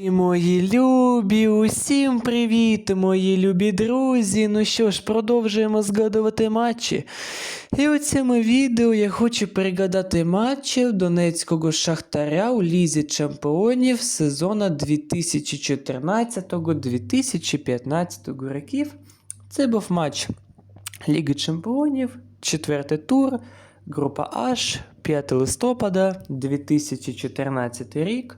Мої любі, усім привіт, мої любі друзі. Ну що ж, продовжуємо згадувати матчі. І у цьому відео я хочу пригадати матчі Донецького Шахтаря у Лізі Чемпіонів сезону 2014-2015 років. Це був матч Ліги Чемпіонів, четвертий тур, група H, 5 листопада 2014 рік.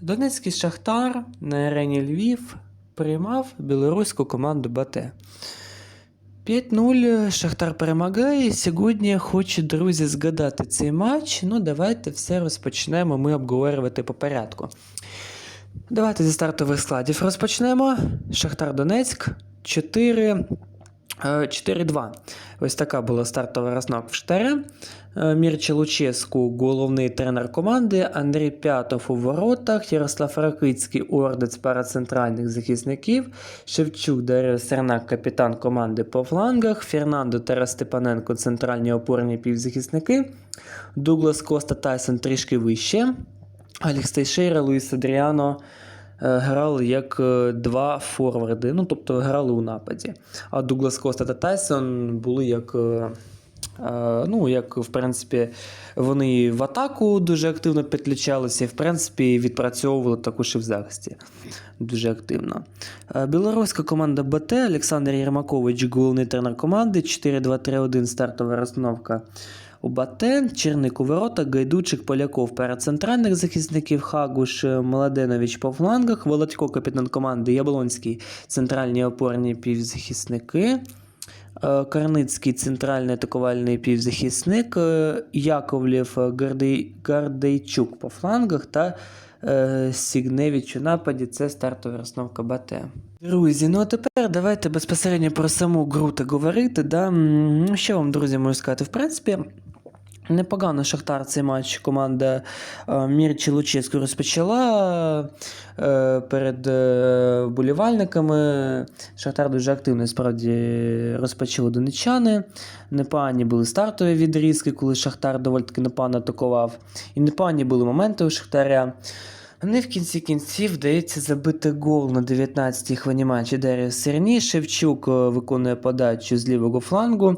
Донецький Шахтар на арені Львів приймав білоруську команду Бате. 5-0 Шахтар перемагає. Сьогодні хочу, друзі, згадати цей матч. Ну, давайте все розпочнемо ми обговорювати по порядку. Давайте зі стартових складів розпочнемо. Шахтар Донецьк 4. е, 4-2. Ось така була стартова розновка в Шахтаря. Е, Мірча Луческу, головний тренер команди, Андрій П'ятов у воротах, Ярослав Ракицький, ордець парацентральних захисників, Шевчук, Дар'я Сернак, капітан команди по флангах, Фернандо Тарас Степаненко, центральні опорні півзахисники, Дуглас Коста Тайсон трішки вище, Алекс Тейшейра, Луїс Адріано е, грали як е, два форварди, ну тобто грали у нападі. А Дуглас Коста та Тайсон були як. Е, Ну, як в принципі, вони в атаку дуже активно підключалися, і в принципі відпрацьовували також і в захисті дуже активно. Е, Білоруська команда БТ, Олександр Єрмакович, головний тренер команди, 4-2-3-1 стартова розстановка у БАТ, Черник у ворота, Гайдучик, Поляков перед центральних захисників, Хагуш, Младенович по флангах, Володько, капітан команди, Яблонський, центральні опорні півзахисники. Е, Карницький центральний атакувальний півзахисник, е, Яковлєв е, Гардей, Гардейчук по флангах та Сігневич у нападі. Це стартова розновка БТ. Друзі, ну а тепер давайте безпосередньо про саму гру та говорити. Да? Ну, що вам, друзі, можу сказати? В принципі. Непогано Шахтар цей матч команда Мірчі Лучецьку розпочала перед е, вболівальниками. Шахтар дуже активно справді розпочали донечани. Непогані були стартові відрізки, коли Шахтар доволі таки непогано атакував. І непогані були моменти у Шахтаря. Вони в кінці кінців вдається забити гол на 19-й хвилині матчі Серні. Шевчук е, виконує подачу з лівого флангу.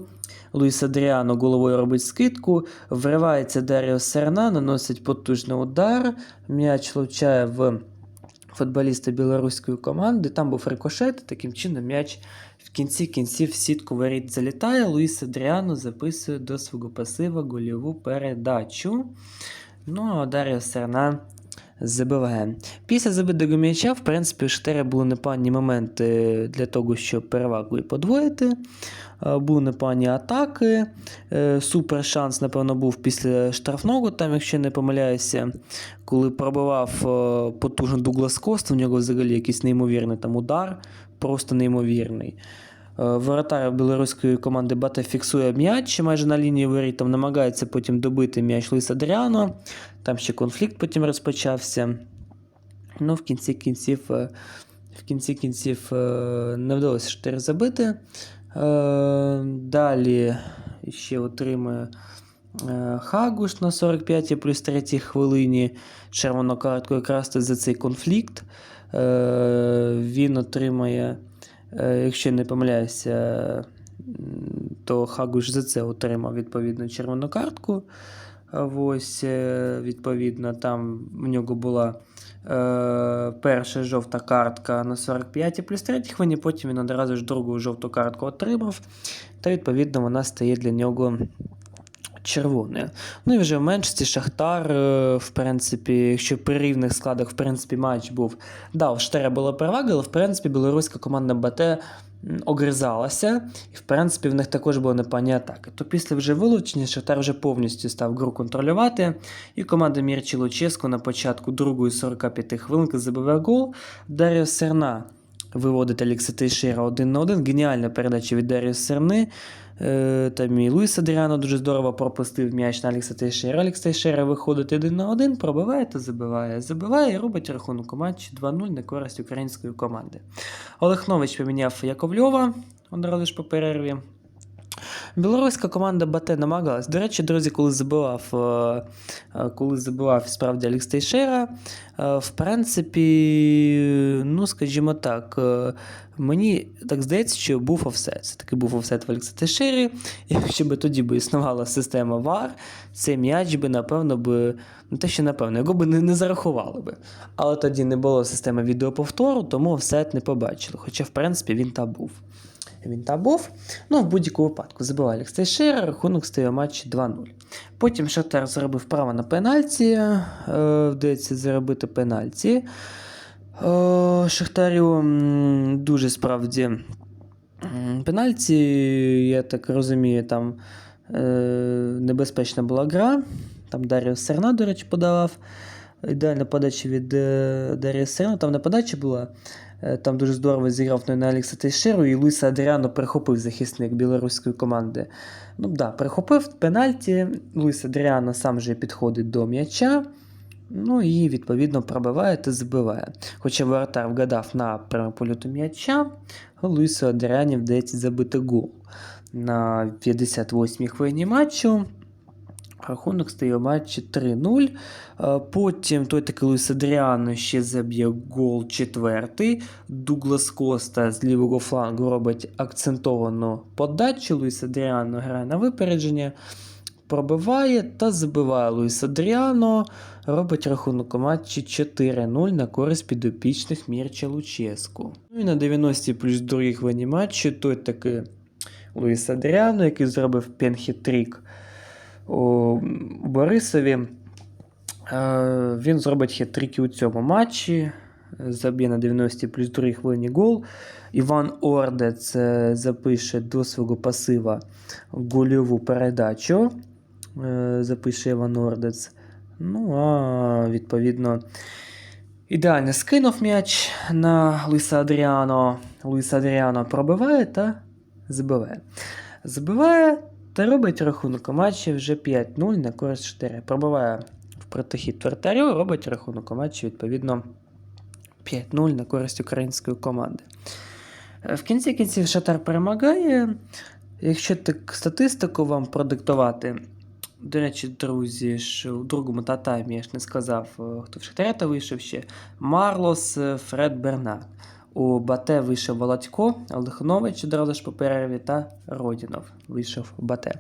Луїс Адріано головою робить скидку, вривається Даріо Серна, наносить потужний удар. М'яч влучає в футболіста білоруської команди. Там був рикошет, таким чином м'яч в кінці кінців сітку воріт залітає. Луїс Адріано записує до свого пасива гольову передачу. Ну, а Даріо Серна забиває. Після забитого м'яча, в принципі, у Штера були непогані моменти для того, щоб перевагу і подвоїти. Е, Були непогані атаки. Е, Супер шанс, напевно, був після штрафного, там, якщо не помиляюся, коли пробивав е, потужно Дуглас Кост, у нього взагалі якийсь неймовірний там удар, просто неймовірний. Е, Воротар білоруської команди Бате фіксує м'яч майже на лінії воріт, там намагається потім добити м'яч Луїс Адріано. Там ще конфлікт потім розпочався. Ну, в кінці кінців, е, в кінці кінців е, не вдалося 4 забити. Далі ще отримує Хагуш на 45 плюс 3 хвилині червону картку якраз за цей конфлікт. Він отримає, якщо не помиляюся, то Хагуш за це отримав відповідно червону картку. Ось, е, відповідно, там в нього була е, перша жовта картка на 45 плюс 3 хвилині, потім він одразу ж другу жовту картку отримав, та відповідно вона стає для нього червоною. Ну і вже в меншості Шахтар, е, в принципі, якщо при рівних складах, в принципі, матч був. Да, у Штера була перевага, але в принципі білоруська команда БТ огризалася, і в принципі в них також були непогані атаки. То після вже вилучення Шахтар вже повністю став гру контролювати, і команда Мірчі Луческу на початку другої 45 хвилинки забиває гол. Дар'я Серна виводить Алекса Тейшера один на один. Геніальна передача від Дар'я Серни. Е, Там і Луїс Адріано дуже здорово пропустив м'яч на Алекса Тейшера. Алекс Тейшера виходить один на один, пробиває та забиває. Забиває і робить рахунок у матчі 2-0 на користь української команди. Олег Нович поміняв Яковльова одразу ж по перерві. Білоруська команда Бате намагалась. До речі, друзі, коли забивав, е, е, коли забивав справді Алекс Тейшера, е, в принципі, ну, скажімо так, мені так здається, що був офсет. Це таки був офсет в Алекса Тейшері. Якщо б тоді б існувала система VAR, цей м'яч би, напевно, би, ну те, що напевно, його би не, не зарахували би. Але тоді не було системи відеоповтору, тому офсет не побачили. Хоча, в принципі, він там був. Він там був. Ну, в будь-якому випадку забивав Алекс Тейшера, рахунок стає матчі 2-0. Потім Шахтар заробив право на пенальті. Е, вдається заробити пенальті. Е, Шахтарю дуже справді пенальті, я так розумію, там е, небезпечна була гра. Там Даріо Серна, до речі, подавав. Ідеальна подача від Даріо Серна. Там не подача була. Е, Там дуже здорово зіграв на Алекса Тейшеру, і Луїса Адріано перехопив захисник білоруської команди. Ну да, перехопив пенальті. Луїс Адріано сам же підходить до м'яча. Ну і відповідно пробиває та забиває. Хоча воротар вгадав на пряму польоту м'яча, Луїсу Адріані вдається забити гол. На 58-й хвилині матчу рахунок стає у матчі 3-0. Е, Потім той такий Луїс Адріано ще заб'є гол четвертий. Дуглас Коста з лівого флангу робить акцентовану подачу. Луїс Адріано грає на випередження. Пробиває та забиває Луїс Адріано. Робить рахунок у матчі 4-0 на користь підопічних Мірча Луческу. Ну і на 90-й плюс другій хвилині матчу той таки Луїс Адріано, який зробив пенхітрік у Борисові. Е, Він зробить хет-трик у цьому матчі. Заб'є на 90 плюс 2 хвилині гол. Іван Ордець запише до свого пасива гольову передачу. Е, Запише Іван Ордець. Ну, а відповідно, ідеально скинув м'яч на Луїса Адріано. Луїс Адріано пробиває та забиває. Забиває та робить рахунок у матчі вже 5-0 на користь 4. Пробиває в протихід вратарю, робить рахунок у матчі відповідно 5-0 на користь української команди. Е, В кінці кінців Шатар перемагає. Якщо так статистику вам продиктувати, до речі, друзі, ж у другому татаймі я ж не сказав, е, хто в Шахтаря вийшов ще. Марлос, е, Фред Бернард. У Бате вийшов Володько, Олехнович одразу ж по перерві та Родінов вийшов Бате.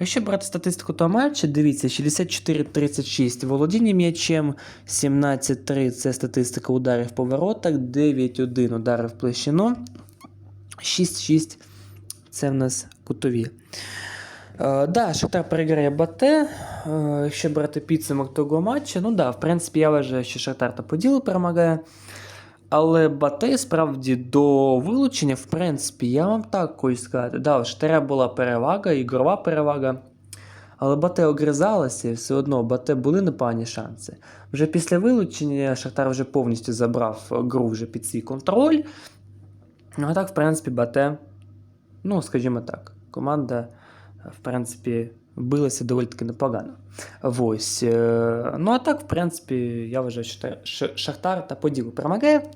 Якщо брати статистику того матчу, дивіться, 64-36 володіння м'ячем, 17-3 це статистика ударів по воротах, 9-1 удари в площину, 6-6 це в нас кутові. Е, да, Шахтар переграє Бате. Е, якщо брати підсумок того матчу, ну да, в принципі, я вважаю, що Шахтар та по ділу перемагає. Але Батей справді до вилучення, в принципі, я вам так хочу сказати. Да, у Шахтаря була перевага, ігрова перевага. Але Бате огризалася, і все одно Бате були непогані шанси. Вже після вилучення Шахтар вже повністю забрав гру вже під свій контроль. Ну, а так, в принципі, Бате, ну, скажімо так, команда, в принципі, билася доволі таки непогано. Ось. е, Ну, а так, в принципі, я вважаю, що Шахтар- та по ділу перемагає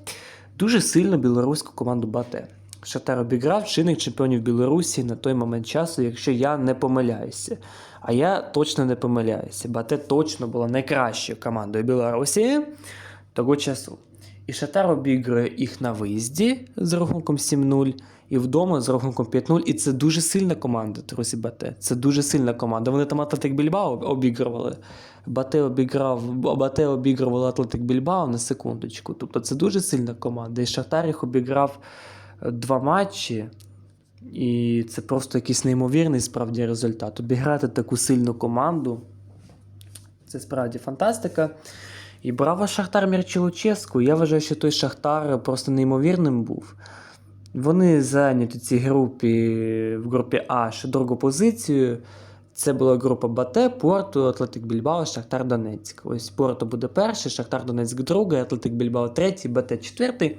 дуже сильно білоруську команду Бате. Шахтар обіграв чинних чемпіонів Білорусі на той момент часу, якщо я не помиляюся. А я точно не помиляюся. Бате точно була найкращою командою Білорусі того часу. І Шахтар обігрує їх на виїзді з рахунком 7-0 і вдома з рахунком 5-0. І це дуже сильна команда, друзі, Бате. Це дуже сильна команда. Вони там Атлетик Більбао обігрували. Бате обіграв, Бате обігрували Атлетик Більбао на секундочку. Тобто це дуже сильна команда. І Шахтар їх обіграв е, два матчі. І це просто якийсь неймовірний справді результат. Обіграти таку сильну команду. Це справді фантастика. І браво Шахтар Мірчилуческу. Я вважаю, що той Шахтар просто неймовірним був. Вони зайняті цій групі в групі А ще другу позицію. Це була група Бате, Порту, Атлетик Більбао, Шахтар Донецьк. Ось Порту буде перший, Шахтар Донецьк другий, Атлетик Більбао третій, Бате четвертий.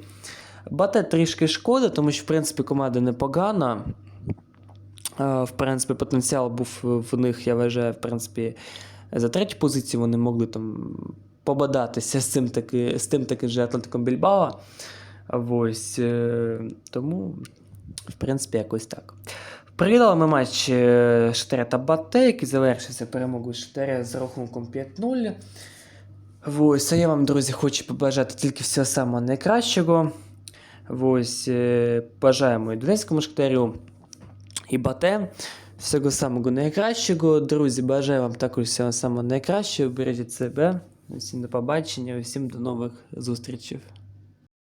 Бате трішки шкода, тому що, в принципі, команда непогана. Е, В принципі, потенціал був в них, я вважаю, в принципі, за третю позицію вони могли там побадатися з цим таки, з тим таки же Атлетиком Більбао. Ось, е, тому, в принципі, якось так. Пригадали ми матч е, Шахтаря та Бате, який завершився перемогою Шахтаря з рахунком 5-0. Ось, а я вам, друзі, хочу побажати тільки всього самого найкращого. Ось, е, бажаємо і Донецькому Шахтарю, і Бате. Всього самого найкращого. Друзі, бажаю вам також всього самого найкращого. Бережіть себе. Всім до побачення, всім до нових зустрічей.